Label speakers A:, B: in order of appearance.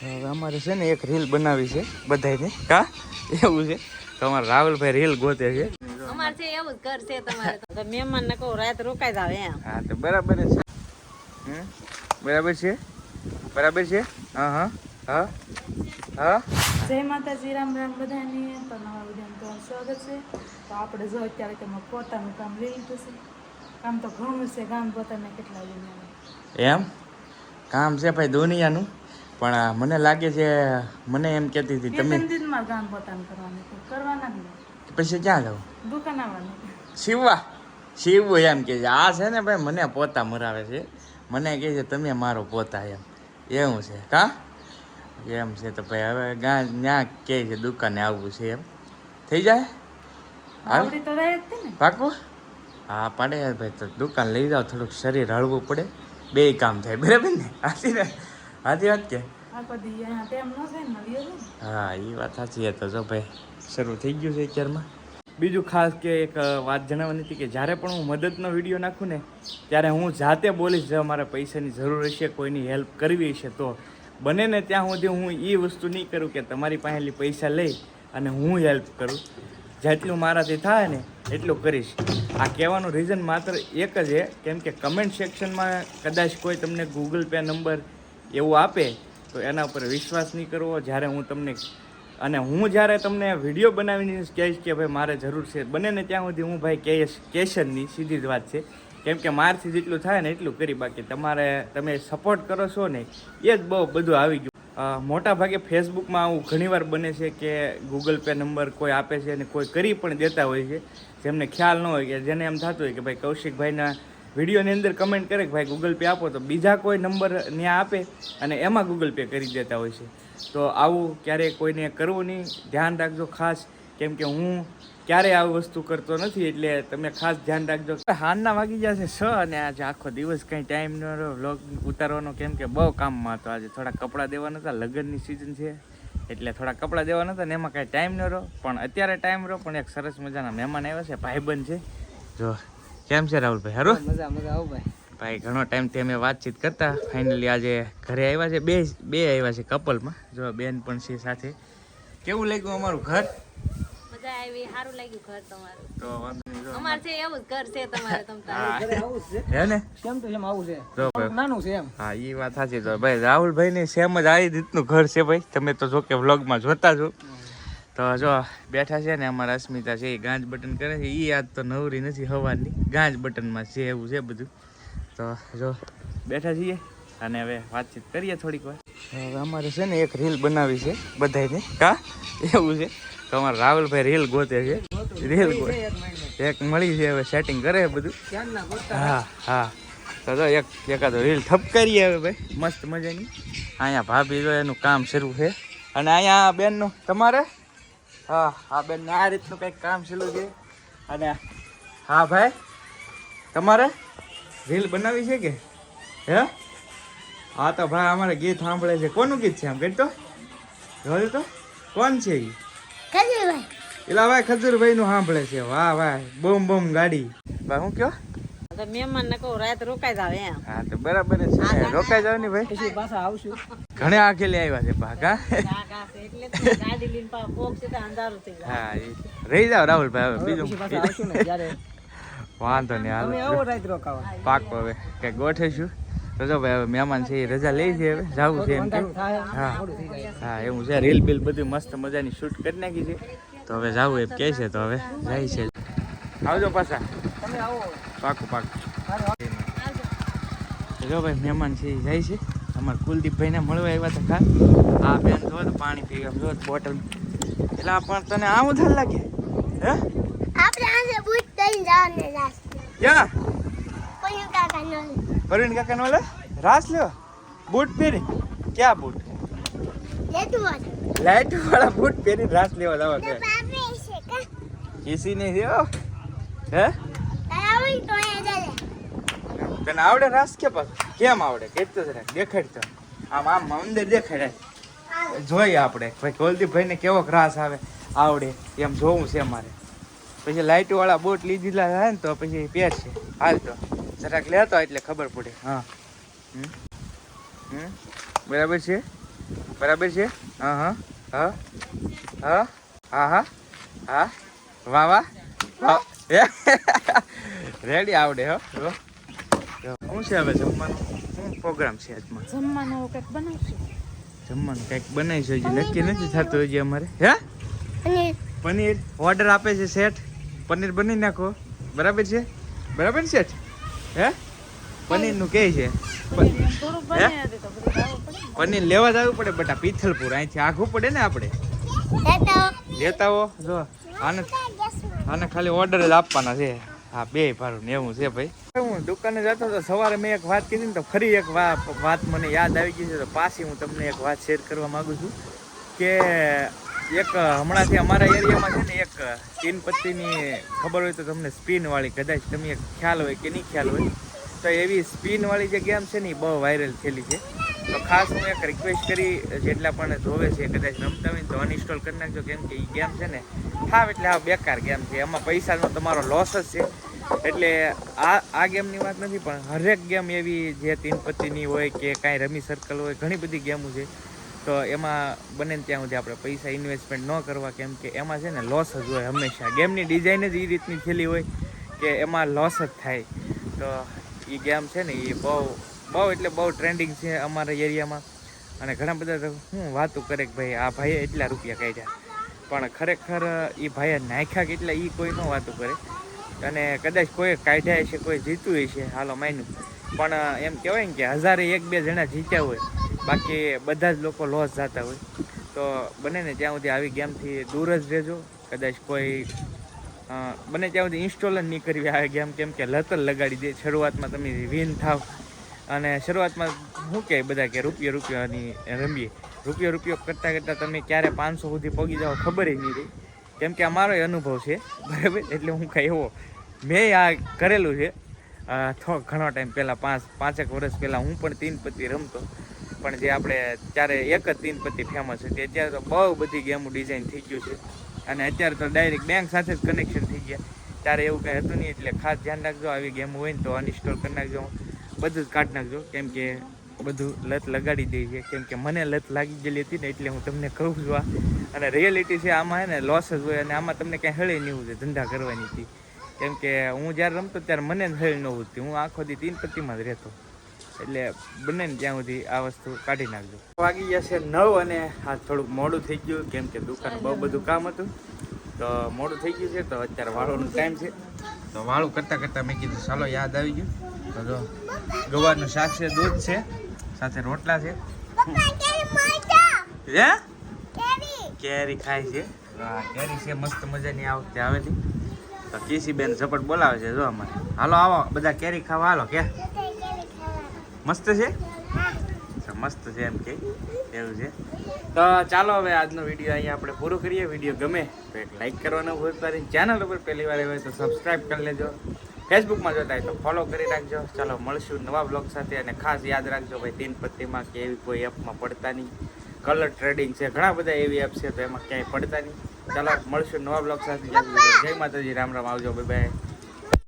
A: હવે અમારે છે ને એક રીલ બનાવી છે બધાયની. હા? એવું છે? તમારે રાહુલભાઈ રીલ ગોતે છે.
B: અમારે છે એવું જ ઘર છે તમારે તો.
C: મહેમાન ને કહું રાત રોકાઈ જાવ એમ.
A: હા તો બરાબર છે? બરાબર છે? બરાબર છે? હા હા હા હા.
D: જય માતાજી રામ રામ બધાની. તો નવા સ્વાગત છે. તો આપણે જો અત્યારે કે પોતાનું કામ લઈ લીધું છે. કામ તો ઘણું છે. કામ પોતાને કેટલા
A: એમ? કામ છે ભાઈ દુનિયાનું. પણ આ મને લાગે છે મને એમ કહેતી હતી તમે
D: ત્રણ પોતાનું કરવાનું કરવાના
A: પછી ક્યાં જાવ?
D: દુકાન આવવાનું.
A: શિવા શિવું એમ કે છે આ છે ને ભાઈ મને પોતા મરાવે છે. મને કહે છે તમે મારો પોતા એમ. એવું છે કા? એમ છે તો ભાઈ હવે ગા ત્યાં કહે છે દુકાને આવવું છે એમ. થઈ જાય?
D: આવડી તો રહે જ ને.
A: પાકું? હા પાડે ભાઈ તો દુકાન લઈ જાઓ થોડુંક શરીર હળવું પડે. બે કામ થાય બરાબર ને? હાથી હાથી વાત કે? હા એ વાત સાચી તો જો ભાઈ શરૂ થઈ ગયું છે અત્યારમાં. બીજું ખાસ કે એક વાત જણાવવાની હતી કે જ્યારે પણ હું મદદનો વીડિયો નાખું ને ત્યારે હું જાતે બોલીશ જો મારે પૈસાની જરૂર હશે કોઈની હેલ્પ કરવી હશે તો બને ને ત્યાં સુધી હું એ વસ્તુ નહીં કરું કે તમારી પાસેથી પૈસા લઈ અને હું હેલ્પ કરું. જેટલું મારાથી થાય ને એટલું કરીશ. આ કહેવાનું રીઝન માત્ર એક જ છે. કેમ કે કમેન્ટ સેક્શનમાં કદાચ કોઈ તમને ગૂગલ પે નંબર એવું આપે, તો એના ઉપર વિશ્વાસ નહીં કરવો. જ્યારે હું તમને, અને હું જ્યારે તમને વીડિયો બનાવીને કહીશ કે ભાઈ મારે જરૂર છે, બને ને ત્યાં સુધી હું ભાઈ કહીશ કેશનની સીધી જ વાત છે. કેમ કે મારથી જેટલું થાય ને એટલું કરી બાકી. તમારે, તમે સપોર્ટ કરો છો ને, એ જ બહુ બધું આવી ગયું. મોટા ભાગે ફેસબુકમાં આવું ઘણીવાર બને છે કે ગૂગલ પે નંબર કોઈ આપે છે અને કોઈ કરી પણ દેતા હોય છે. જેમને ખ્યાલ ન હોય કે, જેને એમ થતું હોય કે ભાઈ કૌશિકભાઈના વિડીયોની અંદર કમેન્ટ કરે કે ભાઈ ગૂગલ પે આપો તો બીજા કોઈ નંબર ત્યાં આપે અને એમાં ગૂગલ પે કરી દેતા હોય છે. તો આવું ક્યારેય કોઈને કરવું નહીં. ધ્યાન રાખજો ખાસ, કેમ કે હું ક્યારેય આવી વસ્તુ કરતો નથી, એટલે તમે ખાસ ધ્યાન રાખજો. હાનના વાગી જશે છ અને આજે આખો દિવસ કંઈ ટાઈમ ન રહ્યો. વ્લોગ ઉતારવાનો કેમ કે બહુ કામમાં હતો. આજે થોડા કપડાં દેવાના હતા. લગ્નની સિઝન છે, એટલે થોડા કપડાં દેવાના હતા ને એમાં કાંઈ ટાઈમ ન રહ્યો. પણ અત્યારે ટાઈમ રહ્યો, પણ એક સરસ મજાના મહેમાન આવ્યા છે. ભાઈબંધ છે. જો કેમ છે રાહુલભાઈ? હારું?
C: મજા મજા આવું ભાઈ.
A: ભાઈ ઘણો ટાઈમથી અમે વાતચીત કરતા. ફાઇનલી આજે ઘરે આવ્યા છે બે બે આવ્યા છે કપલમાં જો બેન પણ છે સાથે. કેવું લાગ્યું અમારું ઘર?
B: મજા આવી સારું લાગ્યું ઘર તમારું.
A: તો.
B: અમારે છે એવું જ ઘર છે તમારે તમ તારે
A: હા.
C: ઘરે આવું છે.
A: હે ને?
C: કેમ તો એમ આવું છે?
A: જો
C: નાનું છે એમ.
A: હા ઈ વાત સાચી તો ભાઈ રાહુલભાઈ ને સેમ જ આ રીતનું ઘર છે ભાઈ. તમે તો જો કે વ્લોગમાં જોતા છો. તો જો બેઠા છે ને અમારા અસ્મિતા છે એ ગાંજ બટન કરે છે. એ આજ તો નવરી નથી હવાની. ગાંજ બટનમાં છે એવું છે બધું. તો જો બેઠા છીએ અને હવે વાતચીત કરીએ થોડીક વાર. હવે અમારે છે ને એક રીલ બનાવી છે બધાને કા એવું છે? તો અમારા રાહુલભાઈ રીલ ગોતે છે. રીલ ગોતે. એક મળી છે હવે સેટિંગ કરે બધું. હા હા. તો જો એક એકાદો રીલ ઠપકારીએ હવે ભાઈ. મસ્ત મજાની. અહીંયા ભાભી જો એનું કામ શરૂ છે. અને અહીંયા બેનનું તમારે? હા હા બેન આ રીતનું કંઈક કામ શરૂ છે. અને હા ભાઈ તમારે રીલ બનાવી છે કે? હે? હા તો ભાઈ અમારે ગીત સાંભળે છે. કોનું ગીત છે આમ કહેતો? જોયું તો? કોણ છે એ એલા ભાઈ ખજૂરભાઈ નું સાંભળે છે. વાહ વાહ. બૂમ બૂમ ગાડી. ભાઈ હું કયો?
C: મહેમાન ને કહું રાત રોકાઈ જાવ એમ.
A: હા તો બરાબર છે. રોકાઈ જાવ ને ભાઈ?
C: પછી પાછા આવશું.
A: ઘણે આખેલી આવ્યા છે ભાગા
C: ગા ગા છે એટલે ગાડી લઈને પા પોક સીધા અંધારું થઈ જાય.
A: હા રહી જાવ રાહુલભાઈ હવે
C: પછી આવશું ને
A: બીજું
C: જ્યારે
A: વાંધો નહીં
C: પાક
A: હાલો
C: આવો રાત રોકાવા.
A: પાકો હવે કઈ ગોઠવીશું. રજા ભાઈ હવે મહેમાન છે એ રજા લઈ છે હવે જવું છે એમ કે. હા. હા એવું છે રીલ બિલ બધું મસ્ત મજાની શૂટ કરી નાખી છે. તો હવે જવું એમ કહે છે તો હવે જાય છે. આવજો પાછા.
C: તમે આવો.
A: પાકું પાકું.
C: હેલો
A: ભાઈ મહેમાન છે એ જાય છે. અમારા કુલદીપભાઈને મળવા આવ્યા હતા ખા આ બેન જો પાણી પીવા જો બોટલ એટલે આ પણ તને આમ ઉધાર લાગે? હે?
E: આપણે આજે જવાને રાસ
A: ક્યાં?
E: કોઈ કાકા નો
A: પ્રવીણ કાકા નો રાસ લ્યો બૂટ પહેરી? ક્યાં બૂટ? લાઈટ વાળા બૂટ પહેરી રાસ લેવા જવા કે? એસી નહીં હે?
E: તારાવી તો એ જલે
A: તને આવડે રાસ કે પાછું? કેમ આવડે? કેતો જ દેખાડ દેખાડતો. આમ આમ અંદર દેખાડે. જોઈએ આપણે. ભાઈ કોલદીપભાઈ ને કેવો રાસ આવે? આવડે. એમ જોવું છે મારે પછી લાઇટ વાળા બોટ લીધેલા હોય ને તો પછી પહેરશે. હાલ તો. જરાક લેતો એટલે ખબર પડે. હા. હમ? હમ? બરાબર છે? બરાબર છે? હા હા. હા? હા? હા હા? હા? વાહ વાહ. વાહ. રેડી આવડે હો. શું છે હવે જમવાનું? શું પ્રોગ્રામ છે આજમાં?
D: જમવાનું કંઈક બનાવશું.
A: જમવાનું કંઈક બનાવીશું હજી. નક્કી નથી થતું હજી અમારે. હે? પનીર. ઓર્ડર આપે છે શેઠ. પનીર બની નાખો. બરાબર છે? બરાબર ને શેઠ? હે? પનીરનું કહે છે?
D: પનીર
A: લેવા જ આવવું પડે બટા પીથલપુર. અહીંથી આઘું પડે ને આપણે.
E: લેતા
A: લેતા હો જો આને આને ખાલી ઓર્ડર જ આપવાના છે. હા બે ભારું ને એવું છે ભાઈ. હું દુકાને જતો હતો, સવારે મેં એક વાત કીધી ને તો ફરી એક વાત મને યાદ આવી ગઈ છે તો પાછી હું તમને એક વાત શેર કરવા માંગુ છું કે એક હમણાંથી અમારા એરિયામાં છે ને એક તીન પત્તીની ખબર હોય તો તમને સ્પિનવાળી, કદાચ તમે એક ખ્યાલ હોય કે નહીં ખ્યાલ હોય. તો એવી સ્પિનવાળી જે ગેમ છે ને એ બહુ વાયરલ થયેલી છે. તો ખાસ હું એક રિક્વેસ્ટ કરી, જેટલા પણ જોવે છે, કદાચ રમતા હોય તો અનઇન્સ્ટોલ કરી નાખજો, કેમ કે એ ગેમ છે ને હાવ એટલે આ બેકાર ગેમ છે. એમાં પૈસાનો તમારો લોસ જ છે. એટલે આ આ ગેમની વાત નથી, પણ હરેક ગેમ એવી જે તીન હોય કે કાંઈ રમી સર્કલ હોય, ઘણી બધી ગેમો છે. તો એમાં બને ત્યાં સુધી આપણે પૈસા ઇન્વેસ્ટમેન્ટ ન કરવા, કેમ કે એમાં છે ને લોસ જ હોય હંમેશા. ગેમની ડિઝાઇન જ એ રીતની થયેલી હોય કે એમાં લોસ જ થાય. તો એ ગેમ છે ને એ બહુ બહુ એટલે બહુ ટ્રેન્ડિંગ છે અમારા એરિયામાં અને ઘણા બધા હું વાતો કરે કે ભાઈ, આ ભાઈએ એટલા રૂપિયા કાઢ્યા. પણ ખરેખર એ ભાઈએ નાખ્યા કેટલા એ કોઈ ન વાતો કરે. અને કદાચ કોઈ કાઢ્યા હશે, કોઈ જીત્યું હશે, હાલો માન્યું. પણ, એમ કહેવાય ને કે હજારે એક બે જણા જીત્યા હોય, બાકી બધા જ લોકો લોસ જતા હોય. તો બને ને, ત્યાં સુધી આવી ગેમથી દૂર જ રહેજો. કદાચ કોઈ બને ત્યાં સુધી ઇન્સ્ટોલ જ નહીં કરવી. આ ગેમ કેમ કે લતર લગાડી દે. શરૂઆતમાં તમે વિન થાવ. અને શરૂઆતમાં શું કહે બધા કે રૂપિયો રૂપિયાની રમીએ. રૂપિયો રૂપિયો કરતાં કરતાં તમે ક્યારે પાંચસો સુધી પગી જાઓ ખબર નહીં રહી. કેમ કે અમારો અનુભવ છે. બરાબર? એટલે હું કાંઈ એવો. મેં આ કરેલું છે. થો ઘણો ટાઈમ પહેલાં પાંચ, પાંચેક વર્ષ પહેલાં હું પણ તીન પત્તી રમતો. પણ જે આપણે ત્યારે એક જ તીન પત્તી ફેમસ હતી. અત્યારે તો બહુ બધી ગેમો ડિઝાઇન થઈ ગયું છે. અને અત્યારે તો ડાયરેક્ટ બેંક સાથે જ કનેક્શન થઈ ગયા. ત્યારે એવું કંઈ હતું નહીં, એટલે ખાસ ધ્યાન રાખજો, આવી ગેમ હોય ને તો અનઇન્સ્ટોલ કરી નાખજો. બધું જ કાઢી નાખજો, કેમ કે બધું લત લગાડી દે છે. કેમ કે મને લત લાગી ગયેલી હતી ને, એટલે હું તમને કહું છું આ. અને રિયાલિટી છે, આમાં હે ને લોસ જ હોય અને આમાં તમને કંઈ હળે નહીં હોય ધંધા કરવાની હતી. કેમ કે હું જ્યારે રમતો, ત્યારે મને જ હળ ન હોતી હું આખો દી તીન પત્તીમાં જ રહેતો. એટલે બને ને ત્યાં સુધી આ વસ્તુ કાઢી નાખજો. વાગી જશે નવ અને આ થોડુંક મોડું થઈ ગયું કેમ કે દુકાન બહુ બધું કામ હતું. તો મોડું થઈ ગયું છે તો અત્યારે વાળોનો ટાઈમ છે. તો વાળું કરતાં કરતાં મેં કીધું ચાલો યાદ આવી ગયું. તો જો ગવારનું શાક છે દૂધ છે સાથે રોટલા છે.
E: કેરી
A: હે?
E: કેરી.
A: કેરી ખાય છે. હા કેરી છે મસ્ત મજાની આ વખતે આવેલી. તો કેસી બેન ઝપટ બોલાવે છે જો અમારે. હાલો આવો બધા કેરી ખાવા હાલો કે.
E: કેરી ખાવા
A: મસ્ત છે? મસ્ત છે એમ કે, એવું છે. તો ચાલો હવે આજનો વીડિયો અહીંયા આપણે પૂરો કરીએ. વીડિયો ગમે તો એક લાઇક કરવાનો ભૂલતા નહીં ચેનલ ઉપર પહેલી વાર હોય તો સબસ્ક્રાઈબ કરી લેજો. ફેસબુકમાં જોતા હોય તો ફોલો કરી રાખજો. ચાલો, મળશું નવા બ્લોગ સાથે અને ખાસ યાદ રાખજો ભાઈ તીન પત્તીમાં કે એવી કોઈ એપમાં પડતા નહીં. કલર ટ્રેડિંગ છે, ઘણા બધા એવી એપ છે તો એમાં ક્યાંય પડતા નહીં. ચાલો, મળશું નવા બ્લોગ સાથે. જય માતાજી રામ રામ, આવજો બાય બાય